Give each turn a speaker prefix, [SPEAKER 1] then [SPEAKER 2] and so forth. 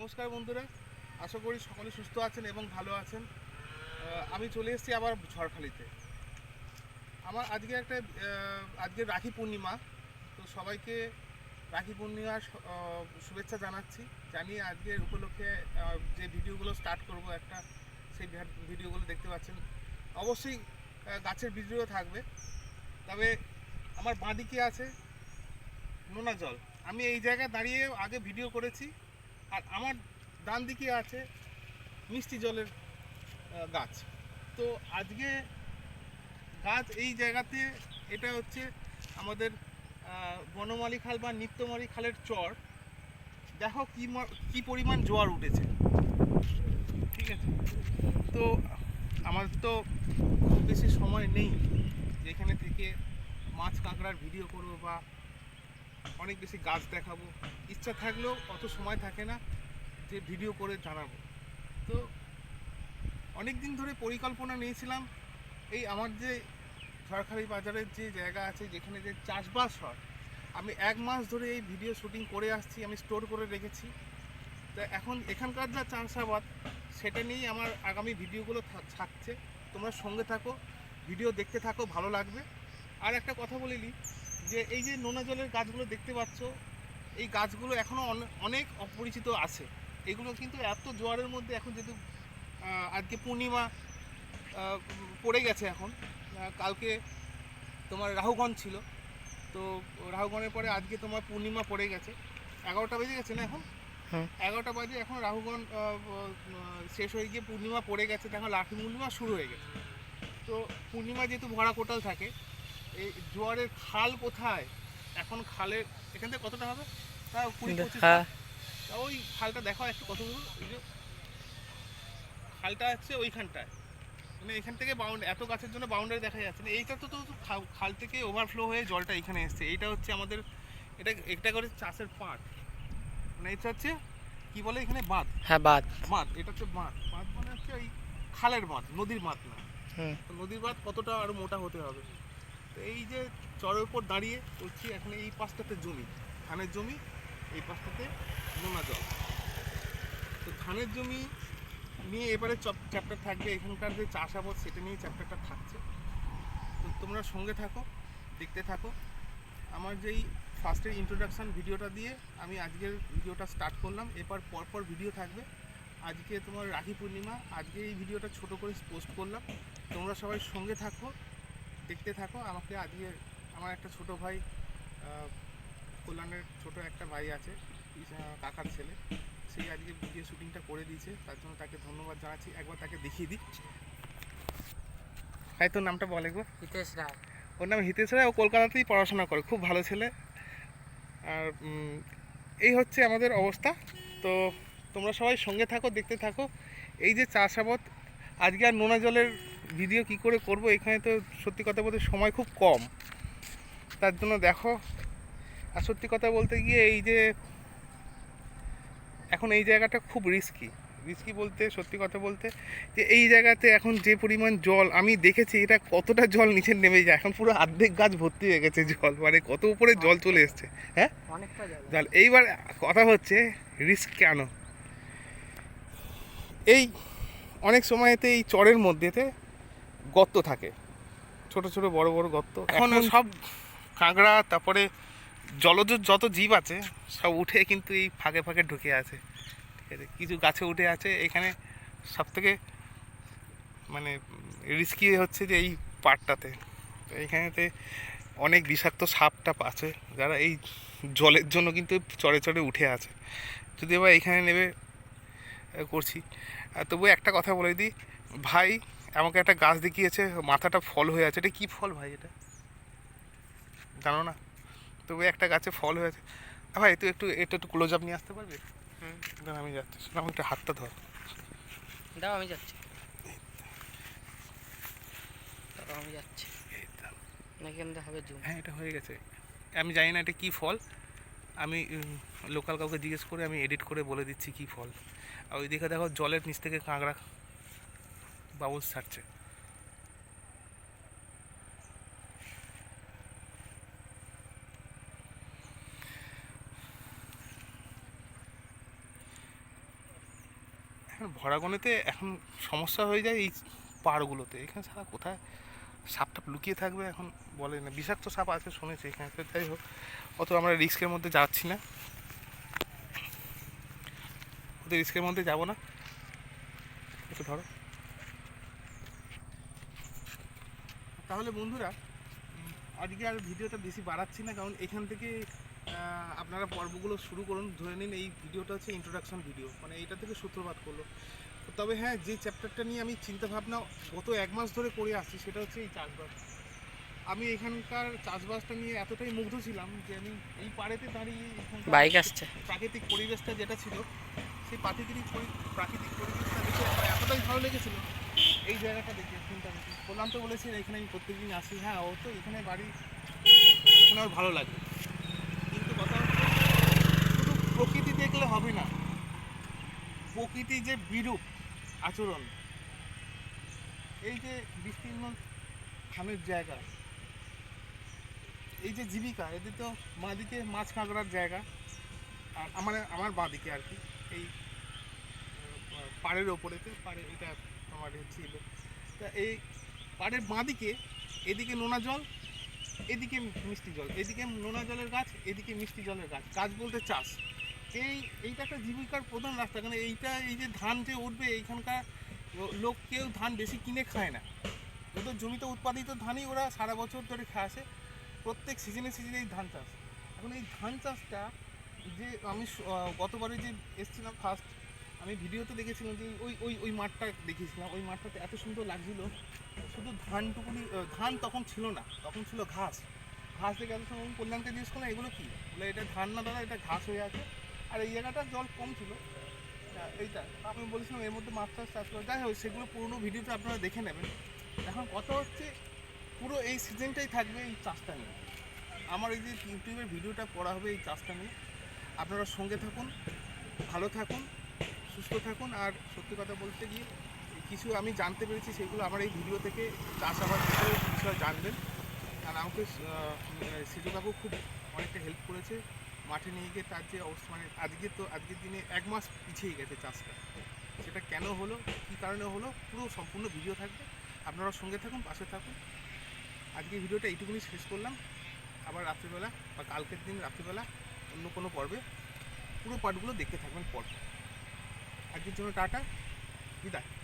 [SPEAKER 1] নমস্কার বন্ধুরা, আশা করি সকলে সুস্থ আছেন এবং ভালো আছেন। আমি চলে এসেছি আবার ঝড়খালিতে। আমার আজকে একটা আজকে রাখি পূর্ণিমা, তো সবাইকে রাখি পূর্ণিমার শুভেচ্ছা জানাচ্ছি। জানিয়ে আজকের উপলক্ষে যে ভিডিওগুলো স্টার্ট করব একটা, সেই ভিডিওগুলো দেখতে পাচ্ছেন। অবশ্যই গাছের ভিডিও থাকবে। তবে আমার বাঁদিকে আছে নোনা জল। আমি এই জায়গায় দাঁড়িয়ে আগে ভিডিও করেছি। আর আমার ডান দিকে আছে মিষ্টি জলের গাছ। তো আজকে গাছ এই জায়গাতে, এটা হচ্ছে আমাদের বনমালী খাল বা নিত্যমালী খালের চর। দেখো কি কি পরিমাণ জোয়ার উঠেছে। ঠিক আছে? তো আমার তো খুব বেশি সময় নেই যেখানে থেকে মাছ কাঁকড়ার ভিডিও করব বা অনেক বেশি গাছ দেখাবো। ইচ্ছা থাকলেও অত সময় থাকে না যে ভিডিও করে জানাব। তো অনেক দিন ধরে পরিকল্পনা নিয়েছিলাম এই আমার যে সরকারি বাজারের যে জায়গা আছে, যেখানে যে চাষবাস হয়, আমি এক মাস ধরে এই ভিডিও শুটিং করে আসছি, আমি স্টোর করে রেখেছি। তা এখন এখানকার যা চাষাবাদ, সেটা নিয়েই আমার আগামী ভিডিওগুলো থাকছে। তোমরা সঙ্গে থাকো, ভিডিও দেখতে থাকো, ভালো লাগবে। আর একটা কথা বলে নিই যে এই যে নোনা জলের গাছগুলো দেখতে পাচ্ছ এই গাছগুলো এখনও অনেক অপরিচিত আছে। এগুলো কিন্তু এত জোয়ারের মধ্যে এখন যেহেতু আজকে পূর্ণিমা পড়ে গেছে এখন কালকে তোমার রাহুগণ ছিল। তো রাহুগণের পরে আজকে তোমার পূর্ণিমা পড়ে গেছে। এগারোটা বেজে গেছে না এখন?
[SPEAKER 2] হুম।
[SPEAKER 1] এগারোটা বাজে এখন রাহুগণ শেষ হয়ে গিয়ে পূর্ণিমা পড়ে গেছে এখন লাঠি পূর্ণিমা শুরু হয়ে গেছে। তো পূর্ণিমা যেহেতু ভরা কোটাল থাকে এই জোয়ারের খাল কোথায়? এখন খালের এখান থেকে কতটা হবে? তা কুড়ি পঁচিশ ওই খালটা দেখো একটু কত দূর খালটা হচ্ছে ওইখানটায়। মানে এখান থেকে বাউন্ড এত গাছের জন্য বাউন্ডারি দেখা যাচ্ছে না। এইটা তো তো খাল থেকে ওভারফ্লো হয়ে জলটা এখানে এসছে। এইটা হচ্ছে আমাদের এটা এটা করে চাষের পাট। মানে এটা হচ্ছে কি বলে এখানে? বাঁধ।
[SPEAKER 2] হ্যাঁ বাদ
[SPEAKER 1] বাঁধ। এটা হচ্ছে বাঁধ। বাঁধ মানে হচ্ছে ওই খালের বাঁধ নদীর বাঁধ না। নদীর বাঁধ কতটা আরও মোটা হতে হবে? তো এই যে চরের উপর দাঁড়িয়ে বলছি, এখন এই পাশটাতে জমি, ধানের জমি, এই পাশটাতে নোনা জল। তো ধানের জমি নিয়ে এবারে চ্যাপ্টার থাকবে। এখানকার যে চাষাবাদ, সেটা নিয়ে চ্যাপ্টারটা থাকছে। তো তোমরা সঙ্গে থাকো, দেখতে থাকো। আমার যেই ফার্স্টের ইন্ট্রোডাকশান ভিডিওটা দিয়ে আমি আজকের ভিডিওটা স্টার্ট করলাম। এরপর পরপর ভিডিও থাকবে। আজকে তোমার রাখি পূর্ণিমা, আজকে এই ভিডিওটা ছোট করে পোস্ট করলাম। তোমরা সবাই সঙ্গে থাকো। দেখতে থাকো। আমাকে আজকে আমার একটা ছোট ভাই কল্যাণের ছোট একটা ভাই আছে কাকার ছেলে। সেই আজকে ভিডিও শুটিংটা করে দিয়েছে তার জন্য তাকে ধন্যবাদ জানাচ্ছি। একবার তাকে দেখিয়ে দিই। ভাই তোর নামটা বলে গো
[SPEAKER 2] হিতেশ রায়।
[SPEAKER 1] ওর নাম হিতেশ রায়। ও কলকাতাতেই পড়াশোনা করে খুব ভালো ছেলে। আর এই হচ্ছে আমাদের অবস্থা। তো তোমরা সবাই সঙ্গে থাকো দেখতে থাকো। এই যে চাষাবাদ আজকে আর নোনা জলের ভিডিও কি করে করব? এখানে তো সত্যি কথা বলতে সময় খুব কম। তার জন্য দেখো। আর সত্যি কথা বলতে গিয়ে এই যে এখন এই জায়গাটা খুব রিস্কি রিস্কি বলতে সত্যি কথা বলতে যে এই জায়গাতে এখন যে পরিমাণ জল আমি দেখেছি এটা কতটা জল নিচে নেমে যায়। এখন পুরো অর্ধেক গাছ ভর্তি হয়ে গেছে জল মানে কত উপরে জল চলে এসছে হ্যাঁ?
[SPEAKER 2] জল।
[SPEAKER 1] এইবার কথা হচ্ছে রিস্ক কেন? এই অনেক সময়তে এই চরের মধ্যেতে গর্ত থাকে। ছোট ছোট বড় বড় গর্ত। এখন সব কাঁকড়া তারপরে জলজ যত জীব আছে সব উঠে কিন্তু এই ফাঁকে ফাঁকে ঢুকে আছে। ঠিক আছে কিছু গাছে উঠে আছে। এখানে সব থেকে মানে রিস্কি হচ্ছে যে এই পাটটাতে এইখানেতে অনেক বিষাক্ত সাপ টাপ আছে যারা এই জলের জন্য কিন্তু চড়ে চড়ে উঠে আছে। যদি এবার এখানে নেবে করছি। আর তবু একটা কথা বলে দিই ভাই আমাকে একটা গাছ দেখিয়েছে মাথাটা ফল হয়ে আছে। এটা কি ফল ভাই এটা? জানো না? তবু একটা গাছে ফল হয়ে আছে। ভাই তুই একটু এটা একটু ক্লোজ আপ নিয়ে আসতে পারবি?
[SPEAKER 2] হুম।
[SPEAKER 1] আমি যাচ্ছি। শোন, একটু হাতটা ধর।
[SPEAKER 2] দাও আমি যাচ্ছি। আমি যাচ্ছি। হবে জুম?
[SPEAKER 1] হ্যাঁ এটা হয়ে গেছে। আমি জানি না এটা কী ফল। আমি লোকাল কাউকে জিজ্ঞেস করে আমি এডিট করে বলে দিচ্ছি কী ফল। আর ওই দিকে দেখো জলের নিচ থেকে কাঁকড়া বাবুল ছাড়ছে। এখানে ভরাগনেতে এখন সমস্যা হয়ে যায় এই পাড়গুলোতে। এখানে সারা কোথায় সাপটা লুকিয়ে থাকবে এখন বলে না। বিষাক্ত সাপ আছে শুনেছি এখানে, তো যাই হোক, অত আমরা রিস্কের মধ্যে যাচ্ছি না। ওদের রিস্কের মধ্যে যাব না। একটু ধরো। তাহলে বন্ধুরা আজকে আর ভিডিওটা বেশি বাড়াচ্ছি না কারণ এখান থেকে আপনারা পর্বগুলো শুরু করুন ধরে নিন এই ভিডিওটা হচ্ছে ইন্ট্রোডাকশন ভিডিও মানে এটা থেকে সূত্রপাত করল। তবে হ্যাঁ যে চ্যাপ্টারটা নিয়ে আমি চিন্তা ভাবনা গত এক মাস ধরে করে আসছি সেটা হচ্ছে এই চাষবাস। আমি এখানকার চাষবাসটা নিয়ে এতটাই মুগ্ধ ছিলাম যে আমি এই পাড়েতে দাঁড়িয়ে
[SPEAKER 2] বাইক আসছে।
[SPEAKER 1] প্রাকৃতিক পরিবেশটা যেটা ছিল সেই প্রাকৃতিক পরি- প্রাকৃতিক পরিবেশটা দেখে আমার এতটাই ভালো লেগেছিল এই জায়গাটা দেখে চিন্তা করছি বললাম তো বলেছি, এখানে আমি প্রত্যেকদিন আসি। হ্যাঁ ও তো এখানে বাড়ি আমার ভালো লাগে। কিন্তু কথা হচ্ছে, শুধু প্রকৃতি দেখলে হবে না। প্রকৃতি যে বিরূপ আচরণ, এই যে বিস্তীর্ণ খামের জায়গা, এই যে জীবিকা, এদের তো মাদিকে মাছ কাঁকড়ার জায়গা। আর আমার আমার বাঁদিকে আর কি, এই পাড়ের ওপরেতে, পাড়ে, এটা আমার ছিল। তা এই পাড়ের বাঁদিকে এদিকে নোনা জল, এদিকে মিষ্টি জল, এদিকে নোনা জলের গাছ, এদিকে মিষ্টি জলের গাছ। গাছ বলতে চাষ। এই, এইটা একটা জীবিকার প্রধান রাস্তা। কারণ এইটা, এই যে ধান যে উঠবে, এইখানকার লোক কেউ ধান বেশি কিনে খায় না। ওদের জমিতে উৎপাদিত ধানই ওরা সারা বছর ধরে খেয়ে আসে। প্রত্যেক সিজনে সিজনে এই ধান চাষ। এখন এই ধান চাষটা যে আমি গতবারে যে এসেছিলাম ফার্স্ট আমি ভিডিওতে দেখেছিলাম যে ওই ওই ওই মাঠটা দেখেছিলাম। ওই মাঠটাতে এত সুন্দর লাগছিল। শুধু ধানটুকুনি ধান তখন ছিল না। তখন ছিল ঘাস। ঘাস দেখে এত সময় কল্যাণকে জিজ্ঞেস করলাম, এগুলো কী? বলে, এটা ধান না দাদা, এটা ঘাস হয়ে আছে। আর এই জায়গাটার জল কম ছিল। এইটা। আমি বলেছিলাম, এর মধ্যে মাছ টাছ চাষ করে যাই হোক, সেগুলো পুরোনো ভিডিওতে আপনারা দেখে নেবেন। এখন কথা হচ্ছে, পুরো এই সিজনটাই থাকবে এই চাষটা নিয়ে। আমার এই যে ইউটিউবের ভিডিওটা করা হবে এই চাষটা নিয়ে। আপনারা সঙ্গে থাকুন, ভালো থাকুন। সুস্থ থাকুন আর সত্যি কথা বলতে গিয়ে কিছু আমি জানতে পেরেছি, সেগুলো আমার এই ভিডিও থেকে চাষাবাদ বিষয়ে জানবেন। আর আমাকে সিজুকাকু খুব অনেকটা হেল্প করেছে, মাঠে নিয়ে গিয়ে তার যে অবস্থা মানে আজকে তো, আজকের দিনে এক মাস পিছিয়ে গেছে চাষটা। সেটা কেন হলো, কী কারণে হলো, পুরো সম্পূর্ণ ভিডিও থাকবে। আপনারা সঙ্গে থাকুন, পাশে থাকুন। আজকে ভিডিওটা এইটুকুনি শেষ করলাম। আবার রাত্রিবেলা বা কালকের দিন রাত্রিবেলা অন্য কোনো পর্বে পুরো পার্টগুলো দেখতে থাকবেন পর আজকের জন্য টাটা বিদায়।